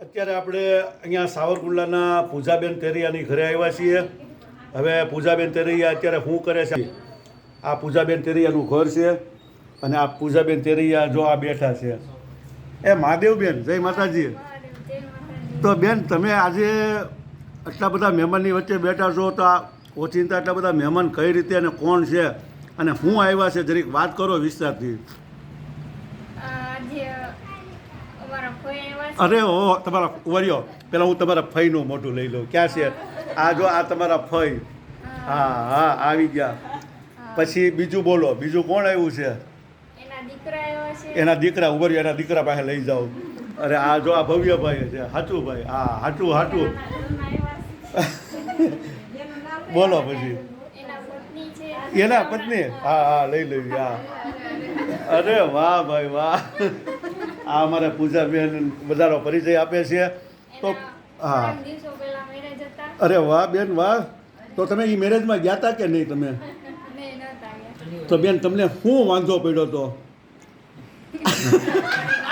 અત્યારે આપણે અહીંયા સાવરકુંડલાના પૂજાબેન તેરિયાની ઘરે આવ્યા છીએ. હવે પૂજાબેન તેરૈયા અત્યારે શું કરે છે? આ પૂજાબેન તેરિયાનું ઘર છે અને આ પૂજાબેન તેરૈયા જો આ બેઠા છે. એ મહાદેવબેન, જય માતાજી. તો બેન, તમે આજે આટલા બધા મહેમાનની વચ્ચે બેઠા છો તો આ ઓચિંતા આટલા બધા મહેમાન કઈ રીતે અને કોણ છે? અને શું આવ્યા છે, જરીક વાત કરો વિસ્તારથી આજે અમારા ફોઈ આવ્યા છે. અરે ઓ તમારા વરિયો પેલા હું તમારા ફઈનું મોઢું લઈ લઉં. ક્યાં છે? આ જો આ તમારા ફઈ. હા હા આવી ગયા. પછી બીજું બોલો બીજું કોણ આવ્યું છે? એના દીકરા આવ્યા એના દીકરા ઉભર્યો એના દીકરા પાસે લઈ જાઓ. અરે આ જો આ ભવ્યભાઈ છે હાચુભાઈ. હા હાચું હાચું. બોલો પછી. એના પત્ની એના પત્ની? હા હા લઈ લઈ હા. અરે વાહ ભાઈ વાહ. આ અમારા પૂજાબેન વધારો પરિચય આપે છે. તો હા. ત્રણ દિવસો પહેલા મેરેજ હતા. અરે વાહ બેન વાહ. તો તમે એ મેરેજમાં ગયા હતા કે નહીં તમે? તો બેન તમને શું વાંધો પડ્યો તો?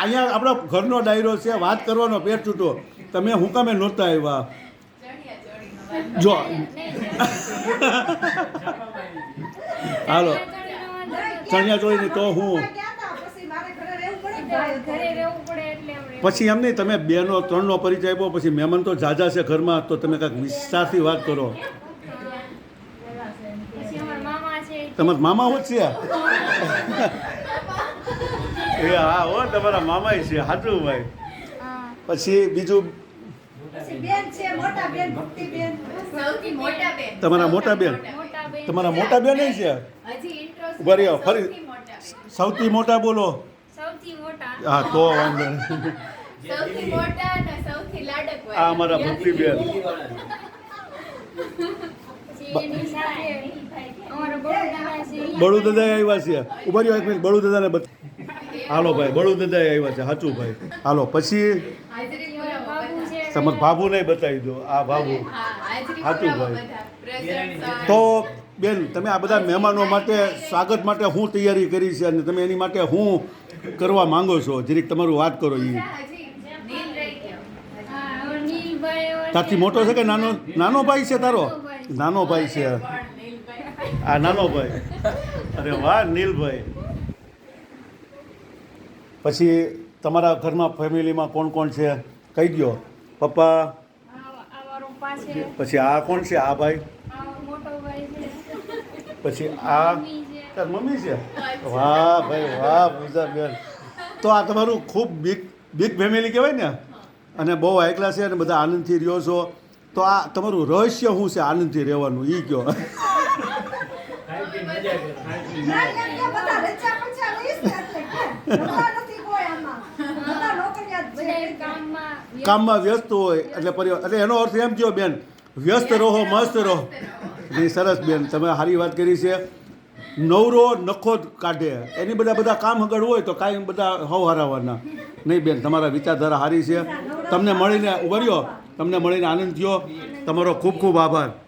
અહીંયા આપણો ઘરનો ડાયરો છે વાત કરવાનો પેટ છૂટો તમે હું કામે નહોતા આવ્યા? જો. હાલો. ચણિયા ચોળીની તો હું પછી એમ નહીં તમે બેનો ત્રણનો પરિચય આપો પછી મહેમાન તો જાજા છે ઘરમાં તો તમે કાંઈક વિસ્તારથી વાત કરો. પછી અમારા મામા છે. તમારા મામા હોત છે? એ હા હો તમારા મામા છે સાચું ભાઈ. પછી બીજું? બેન મોટા બેન ભક્તિ બેન. સૌથી મોટા બેન. તમારા મોટા બેન? તમારા મોટા બેન છે? ફરી. સૌથી મોટા બોલો. સૌથી મોટા. હા તો વાંધો નહીં. સૌથી મોટા અને સૌથી લાડક આ અમારા ભક્તિબેન બળુ દાદા આવ્યા છે. ઊભા રહ્યો એક મિનિટ બળુ દાદાને હાલો ભાઈ બળુ દાદા આવ્યા છે સાચું ભાઈ. હાલો પછી? અમારા બાબુ નહીં બતાવી દો આ ભાભુ. સાચું ભાઈ. તો બેન તમે આ બધા મહેમાનો માટે સ્વાગત માટે હું તૈયારી કરી છે અને તમે એની માટે હું કરવા માંગો છો? જરીક તમારું વાત કરો એ ગયો. તારથી મોટો છે કે નાનો? નાનો ભાઈ છે તારો? નાનો ભાઈ છે. આ નાનો ભાઈ. અરે વાહ નીલભાઈ પછી તમારા ઘરમાં ફેમિલીમાં કોણ કોણ છે? કહી દો પપ્પા? પછી આ કોણ છે? આ ભાઈ? પછી આ તાર મમ્મી છે? વાહ ભાઈ વાહ પૂજા બેન. તો આ તમારું ખૂબ બિગ બિગ ફેમિલી કહેવાય ને? અને બહુ એકલા છે અને બધા આનંદથી રહ્યો છો. તો આ તમારું રહસ્ય શું છે આનંદથી રહેવાનું? એ કહો કામમાં વ્યસ્ત હોય એટલે પરિવાર એટલે એનો અર્થ એમ કયો બેન વ્યસ્ત રહો મસ્ત રહો. નહીં સરસ બેન તમે સારી વાત કરી છે. નવરો નખો કાઢે. એની બધા બધા કામ આગળ હોય તો કાંઈ બધા હવ હરાવવાના નહીં બેન તમારા વિચારધારા સારી છે. તમને મળીને ઉભર્યો તમને મળીને આનંદ થયો. તમારો ખૂબ ખૂબ આભાર આભાર.